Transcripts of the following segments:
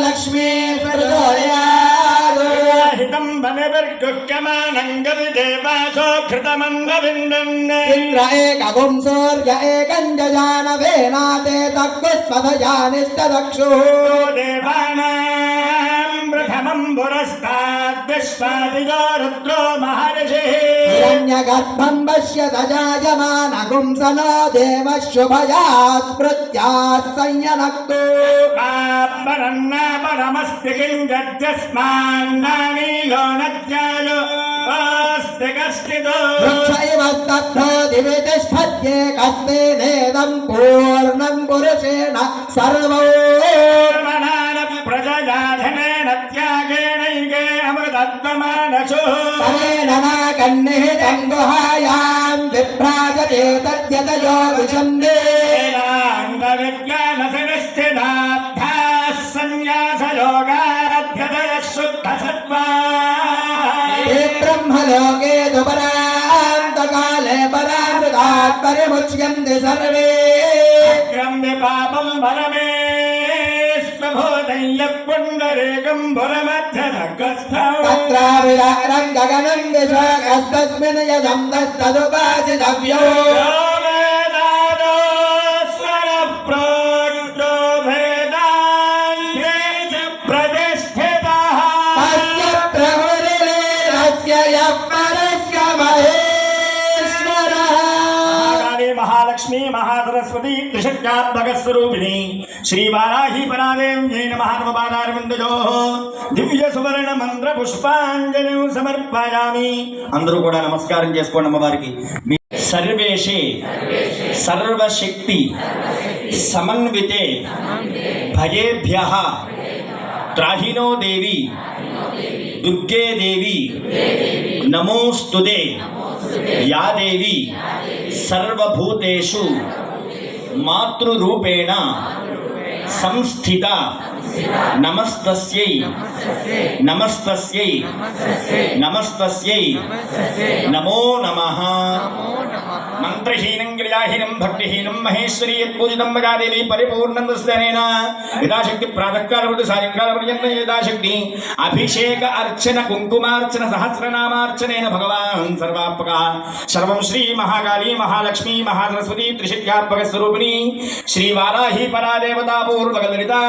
लक्ष्मी हितं बलिभिर्गुह्यमानङ्गविदेवासो घृतमन्नविन्दन् इन्द्र एकगुं सूर्य एकं जजानवेनाते तक्कुस्पथजानिष्टदक्षुः देवानां प्रथमं पुरस्ताद्विश्वादिगो रुद्रो महर्षिः। हिरण्यगर्भं पश्यत जायमानगुं स नो देवः शुभया स्मृत्याः संयनक्तु परमस्ति किं गद्यस्मान्नानीलो नद्यायो अस्ति कश्चिदो वृक्ष इव स्तब्धो दिवि तिष्ठत्ये कस्तेनेदं पूर्णं पुरुषेण सर्वो कर्मणान प्रजया धनेन त्यागेनैके अमृतत्वमानसु गुहायां विभ्राजते तद्यतयो सन्न्यासयोगाभ्यदयः शुद्धसत्त्वा ते ब्रह्मलोके दुपरान्तकाले परामृतात् परिमुच्यन्ते सर्वे। क्रम्य पापं परमे स्वभूतयः पुण्डरेकं पुरमध्यसर्गस्थौ तत्राविरहरं गगनं विशाखस्तस्मिन् तस्तदुपासितव्यो यो वेदादो स्वरप्रोक्तो भेदान्ते च प्रतिष्ठितः तस्य प्रभुरिलेरस्य यः మహాలక్ష్మి మహాసరస్వతి త్రిశక్త్యాత్మకస్వరూపిణి. శ్రీవారాహి పరాదేవ్యై నమ. నవపాదారవిందజో దివ్య సువర్ణ మంత్ర పుష్పాంజలి సమర్పయామి. అందరూ కూడా నమస్కారం చేసుకోండి అమ్మవారికి. మీ సర్వేషే సర్వశక్తి సమన్వితే భయేభ్య. త్రాహినో దేవి దుర్గే దేవి నమోస్తుదే యా దేవి सर्वभूतेषु मातृरूपेण संस्थिता। नमस्तस्यै। नमस्तस्यै। नमस्तस्यै। नमो नमः। मंत्रहीन भक्तिन महेश्वरी यूजित मजादेवी परिपूर्णम यदाशक्ति प्रातःकालबुद सायंकालबुद्धाशक्ति अभिषेक अर्चन कुंकुमार्चन सहस्रनार्चन भगवान् सर्वापक सर्व श्री महाकाली, महालक्ष्मी, महासरस्वती त्रिशक्तिपक स्वरूप श्रीवालाही परा देवता पूर्वगलिता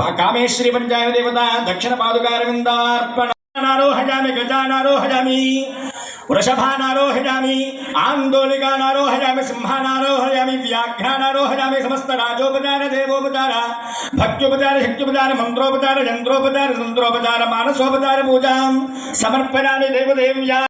कामेश्वरी पंचायत देवता दक्षिण पादुकार विंदापण नारोहजा गजानारोहजा वृषभानारोहयामि, आन्दोलिकानारोहयामि, सिंहानारोहयामि समस्त राजोपचार, देवोपचार, भक्त्योपचार, शक्त्योपचार मन्त्रोपचार चन्द्रोपचार तन्द्रोपचार मानसोपचार पूजा समर्पयामि देवदेव्या।